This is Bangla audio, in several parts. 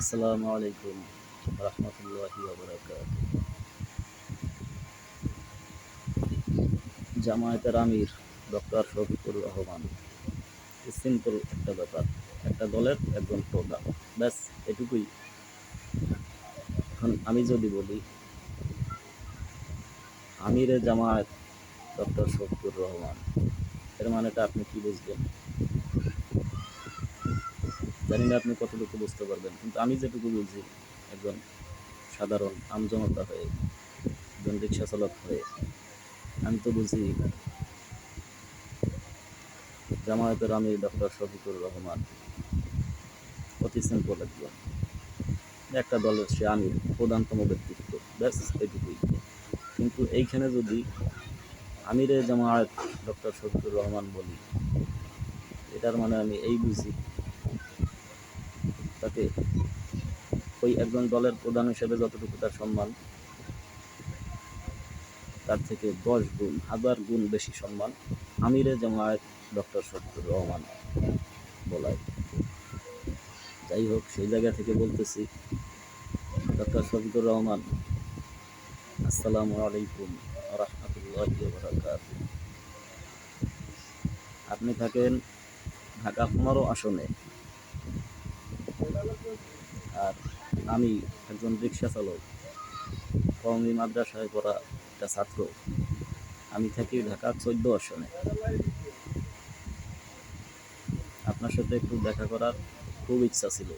আসসালামু আলাইকুম রহমতুল্লাহি জামায়াতের আমির ডক্টর শফিকুর রহমান সিম্পল একটা ব্যাপার। একটা দলের একজন প্রধান, ব্যাস, এটুকুই। এখন আমি যদি বলি, আমিরে জামায়াত ডক্টর শফিকুর রহমান, এর মানেটা আপনি কি বুঝবেন? জানি না আপনি কতটুকু বুঝতে পারবেন, কিন্তু আমি যেটুকু বুঝি, একজন সাধারণ আমজনতা হয়ে, একজন রিক্সা চালক হয়ে, আমি তো বুঝি জামায়াতের আমি ডক্টর শফিকুর রহমান অতি সিম্পল একজন। একটা দলের সে আমি প্রধানতম ব্যক্তিত্ব, ব্যাস এটুকুই। কিন্তু এইখানে যদি আমিরে জামায়াত ডক্টর শফিকুর রহমান বলি, এটার মানে আমি এই বুঝি তাকে ওই একজন দলের প্রধান হিসেবে যতটুকু তার সম্মান, তার থেকে দশ গুণ, হাজার গুণ বেশি সম্মান আমিরে জামায়াত ডক্টর শফিকুর রহমান বলায়। যাই হোক, সেই জায়গা থেকে বলতেছি, ডক্টর শফিকুর রহমান, আসসালামু আলাইকুম রহমতুল্লাহ আপনি থাকেন ঢাকা পনেরো আসনে। আর আমি একজন রিক্সা চালক। কওমি মাদ্রাসায় পড়া একটা ছাত্র। আমি থাকি ঢাকা চোদ্দ আসনে। আপনার সাথে একটু দেখা করার খুব ইচ্ছা ছিল।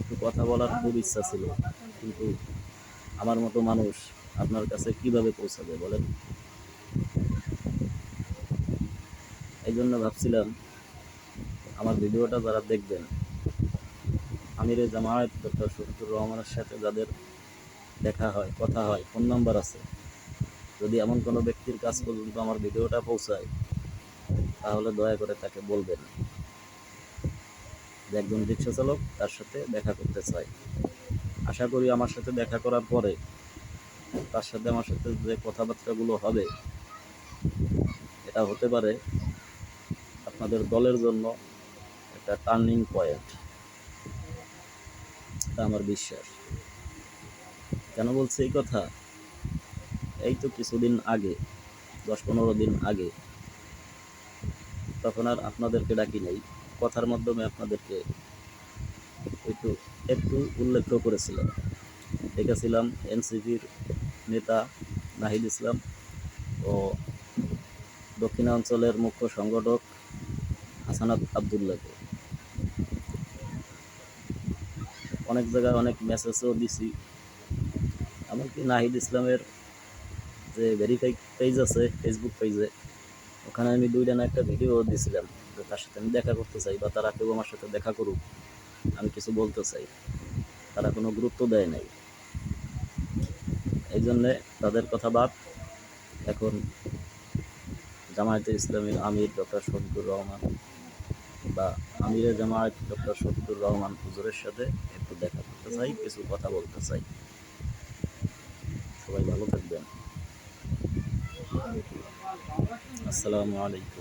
একটু কথা বলার খুব ইচ্ছা ছিল। কিন্তু আমার মতো মানুষ আপনার কাছে কীভাবে পৌঁছাবে বলেন? এই জন্য ভাবছিলাম, আমার ভিডিওটা যারা দেখবেন আমিরে জামায়াত ডক্টর শফিকুর রহমানের সাথে যাদের দেখা হয়, কথা হয়, ফোন নাম্বার আছে। যদি এমন কোনো ব্যক্তির কাছ পর্যন্ত আমার ভিডিওটা পৌঁছায়, তাহলে দয়া করে তাকে বলবেন। যে একজন রিক্সা চালক তার সাথে দেখা করতে চাই আশা করি আমার সাথে দেখা করার পরে তার সাথে আমার সাথে যে কথাবার্তাগুলো হবে, এটা হতে পারে আপনাদের দলের জন্য একটা টার্নিং পয়েন্ট এটা আমার বিশ্বাস। কেন বলছি এই কথা? এই তো কিছুদিন আগে, দশ পনেরো দিন আগে। তখন আর আপনাদেরকে ডাকি নাই। কথার মাধ্যমে আপনাদেরকে একটু একটু উল্লেখ করেছিলাম। দেখেছিলাম এনসিপির নেতা নাহিদ ইসলাম ও দক্ষিণাঞ্চলের মুখ্য সংগঠক হাসানাত আবদুল্লাহকে। অনেক জায়গায় অনেক মেসেজও দিছি। এমনকি নাহিদ ইসলামের যে ভেরিফাই পেজ আছে ফেসবুক পেজে ওখানে আমি দুইটা না একটা ভিডিও দিয়েছিলাম যে তার সাথে আমি দেখা করতে চাই বা তারা কেউ আমার সাথে দেখা করুক, আমি কিছু বলতে চাই। তারা কোনো গুরুত্ব দেয় নাই। এই জন্যে তাদের কথা বাদ। এখন জামায়াতে ইসলামীর আমির ডক্টর শফিকুর রহমান বা আমিরের জামায়াত ডক্টর শফিকুর রহমান হুজুরের সাথে একটু দেখা করতে চাই, কিছু কথা বলতে চাই। সবাই ভালো থাকবেন। আসসালামু আলাইকুম।